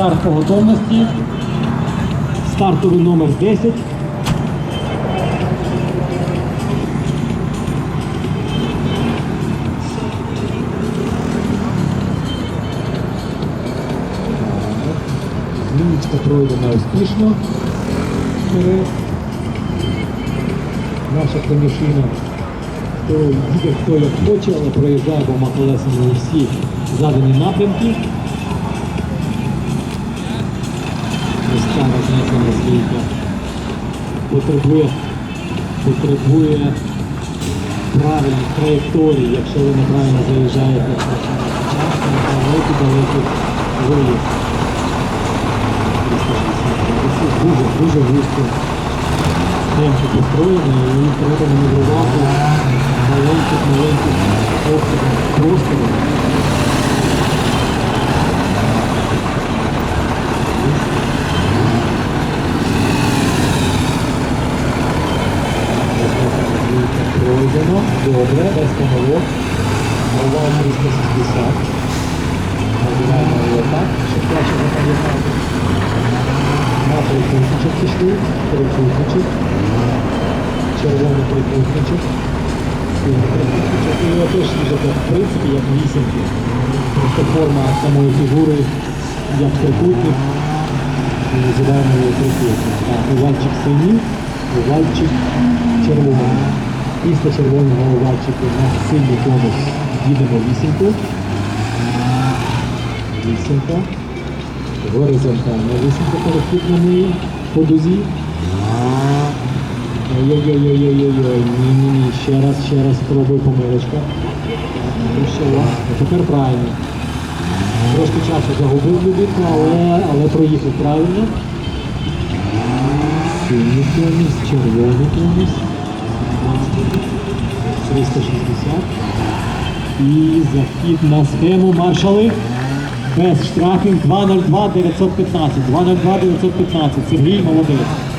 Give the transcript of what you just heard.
старт по готовності. Стартовий номер 10. Зміночка пройдена успішно. Наша конюшина, хто як хоче, але проїжджає двома колесами у всі задані напрямки. Рознесена потребує, потребує правильних траєкторій, якщо ви неправильно заїжджаєте. На далекі-далекі виїзд. Дуже, дуже густо. Темпи построєні і треба маневрувати маленьких, маленьких добре, без помилок. Голова 360. Називаємо його так, щоб краще запам'ятати. На трикутничок пішли, трикутничок, червоний трикутничок, його теж дуже так, в принципі, як вісімки. Просто форма самої фігури, як трикутник. Називаємо його трикутник. Так, овальчик синій, овальчик червоний. Після червоного овальчику на синій конус їдемо вісімку. Вісімка горизонтальна висновка перехід на неї по дузі. Ой-ой-ой-ой-ой-ой, ні-ні-ні, ще раз, ще раз спробуй помилочка. Тепер правильно. Трошки часу загубив людинку, але, але проїхав правильно. Синій конус, червоний конус. І захід на схему маршали. Без штрафів 202 915. 202 915. Сергій молодець.